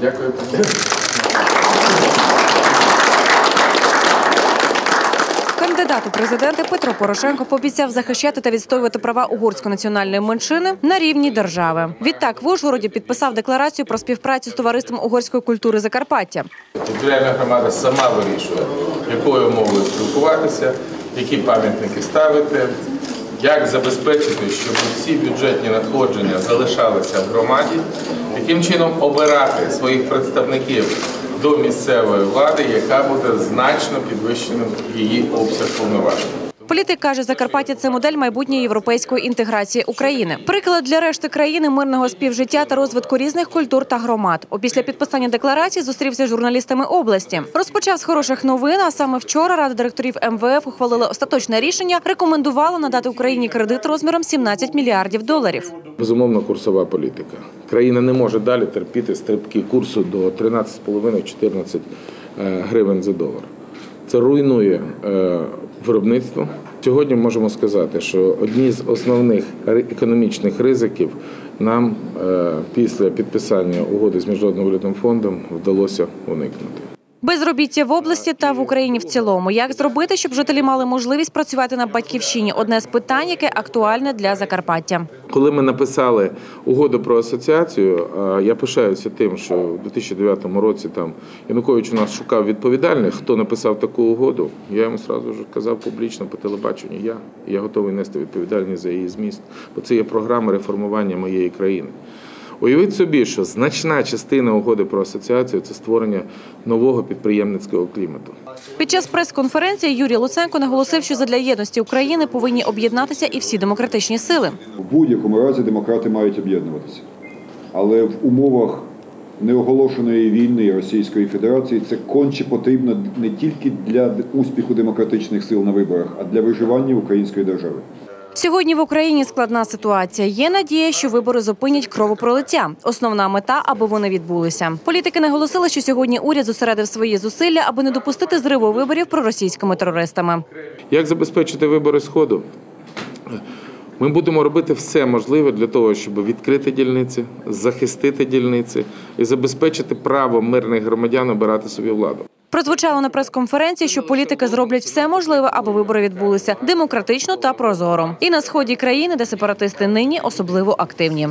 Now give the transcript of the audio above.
Дякую. пані. Кандидат у президенти Петро Порошенко пообіцяв захищати та відстоювати права угорської національної меншини на рівні держави. Відтак в Ужгороді підписав декларацію про співпрацю з товариством угорської культури Закарпаття. Територіальна громада сама вирішує, якою мовою спілкуватися, які пам'ятники ставити, як забезпечити, щоб всі бюджетні надходження залишалися в громаді, яким чином обирати своїх представників до місцевої влади, яка буде значно підвищеним її обсяг повноважень. Політик каже, Закарпаття це модель майбутньої європейської інтеграції України. Приклад для решти країни мирного співжиття та розвитку різних культур та громад. Опісля підписання декларації зустрівся з журналістами області. Розпочав з хороших новин. А саме вчора рада директорів МВФ ухвалила остаточне рішення, рекомендувала надати Україні кредит розміром 17 мільярдів доларів. Безумовно, курсова політика. Країна не може далі терпіти стрибки курсу до 13,5-14 е, гривень за долар. Це руйнує е, виробництво. Сьогодні можемо сказати, що одні з основних економічних ризиків нам е, після підписання угоди з міжнародним валютним фондом вдалося уникнути. Безробіття в області та в Україні в цілому. Як зробити, щоб жителі мали можливість працювати на батьківщині? Одне з питань, яке актуальне для Закарпаття. Коли ми написали угоду про асоціацію, е, я пишаюся тим, що в 2009 році там Янукович у нас шукав відповідальних, хто написав таку угоду. Я йому сразу ж казав публічно по телебаченню. Я я готовий нести відповідальність за її зміст, бо це є програма реформування моєї країни. Уявіть собі, що значна частина угоди про асоціацію це створення нового підприємницького клімату. Під час прес-конференції Юрій Луценко наголосив, що задля єдності України повинні об'єднатися і всі демократичні сили. В будь-якому разі демократи мають об'єднуватися. Але в умовах неоголошеної війни Російської Федерації це конче потрібно не тільки для успіху демократичних сил на виборах, а для виживання української держави. Сьогодні в Україні складна ситуація. Є надія, що вибори зупинять кровопролиття. Основна мета, аби вони відбулися. Політики наголосили, що сьогодні уряд зосередив свої зусилля, аби не допустити зриву виборів проросійськими терористами. Як забезпечити вибори Сходу? Ми будемо робити все можливе для того, щоб відкрити дільниці, захистити дільниці і забезпечити право мирних громадян обирати собі владу. Прозвучало на прес-конференції, що політики зроблять все можливе, аби вибори відбулися демократично та прозоро. І на сході країни, де сепаратисти нині особливо активні.